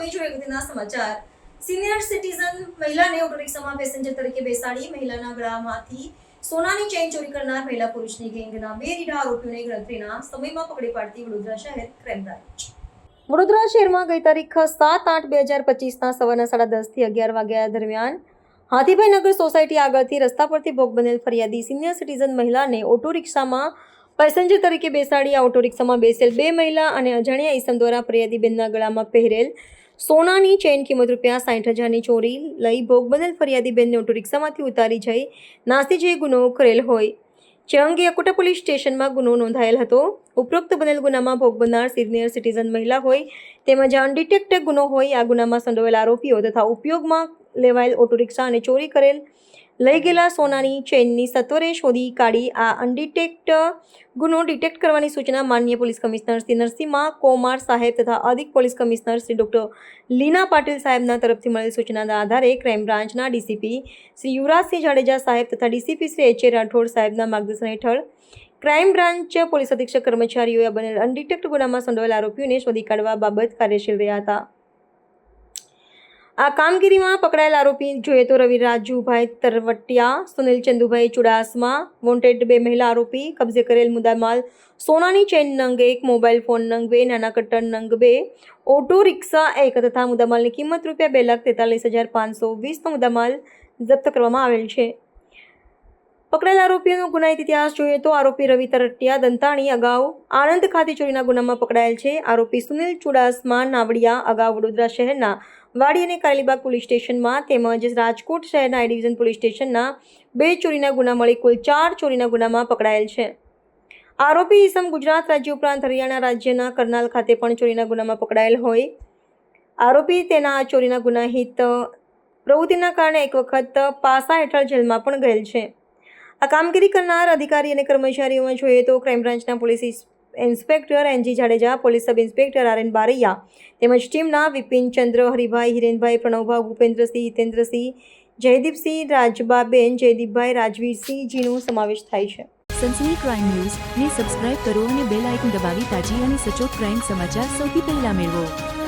સમાચાર senior citizen મહિલાને auto passenger તરીકે બેસાડી, મહિલાના ગળામાંથી સોનાની ચેઇન ચોરી કરનાર મહિલા પુરુષની ગેંગના બે રીઢા આરોપીઓને ગણતરીના સમયમાં પકડી પાડતી વડોદરા શહેર ક્રાઇમ બ્રાન્ચ. વડોદરા શહેરમાં ગઈ તારીખ સાત આઠ બે હજાર પચીસના સવારના સાડા દસથી અગિયાર વાગ્યા દરમિયાન હાથીભાઈ નગર સોસાયટી આગળથી રસ્તા પરથી ભોગ બનેલ ફરિયાદી સિનિયર સિટીઝન મહિલાને ઓટો રિક્ષામાં પેસેન્જર તરીકે બેસાડી, આ ઓટો રિક્ષામાં બેસેલ બે મહિલા અને અજાણ્યા ઈસમ દ્વારા ફરિયાદીબેનના ગળામાં પહેરેલ સોનાની ચેઇન કિંમત રૂપિયા સાઠ હજારની ચોરી લઈ ભોગ બનેલ ફરિયાદીબેનને ઓટો રિક્ષામાંથી ઉતારી જઈ નાસી જઈ ગુનો કરેલ હોય. જે અંગે અકોટા પોલીસ સ્ટેશનમાં ગુનો નોંધાયેલ હતો. ઉપરોક્ત બનેલ ગુનામાં ભોગ બનનાર સિનિયર સિટીઝન મહિલા હોય તેમજ અનડિટેક્ટેડ ગુનો હોય આ ગુનામાં સંડોવાયેલ આરોપીઓ તથા ઉપયોગમાં લેવાયેલ ઓટો રિક્ષા અને ચોરી કરેલ લઈ ગયેલા સોનાની ચેઇનની સત્વરે શોધી કાઢી આ અનડિટેક્ટ ગુનો ડિટેક્ટ કરવાની સૂચના માનનીય પોલીસ કમિશનર શ્રી નરસિંહા કોમાર સાહેબ તથા અધિક police commissioner Shri doctor Leena Patil સાહેબના તરફથી મળેલ સૂચનાના આધારે ક્રાઇમ બ્રાન્ચના ડીસીપી શ્રી યુવરાજસિંહ જાડેજા સાહેબ તથા DCP Shri H A Rathod સાહેબના માર્ગદર્શન હેઠળ ક્રાઇમ બ્રાન્ચ પોલીસ અધિક્ષક કર્મચારીઓએ બનેલ અનડિટેક્ટ ગુનામાં સંડોવાયેલ આરોપીઓને શોધી કાઢવા બાબત કાર્યશીલ રહ્યા હતા. આ કામગીરીમાં પકડાયેલ આરોપી જોઈએ તો રવિ રાજુભાઈ તરવટિયા, સુનિલ ચંદુભાઈ ચુડાસમા, વોન્ટેડ બે મહિલા આરોપી, કબજે કરેલ મુદ્દામાલ સોનાની ચેન નંગ, એક મોબાઈલ ફોન નંગ બે નાના કટ્ટર નંગ, બે ઓટો રિક્ષા એક તથા મુદ્દામાલની કિંમત રૂપિયા બે લાખ તેતાલીસ હજાર પાંચસો વીસનો મુદ્દામાલ જપ્ત કરવામાં આવેલ છે. પકડાયેલ આરોપીઓનો ગુનાહિત ઇતિહાસ જોઈએ તો આરોપી રવિ તરટિયા દંતાણી અગાઉ આણંદ ખાતે ચોરીના ગુનામાં પકડાયેલ છે. આરોપી સુનિલ ચુડાસમા નાવડિયા અગાઉ વડોદરા શહેરના વાડી અને કાલીબાગ પોલીસ સ્ટેશનમાં તેમજ રાજકોટ શહેરના આઈ ડિવિઝન પોલીસ સ્ટેશનના બે ચોરીના ગુના મળી કુલ ચાર ચોરીના ગુનામાં પકડાયેલ છે. આરોપી ઈસમ ગુજરાત રાજ્ય ઉપરાંત હરિયાણા રાજ્યના કરનાલ ખાતે પણ ચોરીના ગુનામાં પકડાયેલ હોય. આરોપી તેના ચોરીના ગુનાહિત પ્રવૃત્તિના કારણે એક વખત પાસા હેઠળ જેલમાં પણ ગયેલ છે. આ કામગીરી કરનાર અધિકારી અને કર્મચારીઓમાં જોઈએ તો ક્રાઇમ બ્રાન્ચના police inspector NG Jadeja, police sub inspector R N Baraiya તેમજ ટીમના વિપિન ચંદ્ર, હરિભાઈ હિરેનભાઈ, પ્રણવભાઈ ભૂપેન્દ્રસિંહ, હિતેન્દ્રસિંહ, જયદીપસિંહ રાજબાબેન, જયદીપભાઈ રાજવીરસિંહ જીનો સમાવેશ થાય છે. સનસની ક્રાઇમ ન્યૂઝ ને સબસ્ક્રાઇબ કરો અને બેલ આઇકન દબાવી તાજી અને સચોટ ક્રાઇમ સમાચાર સૌથી પહેલા મેળવો.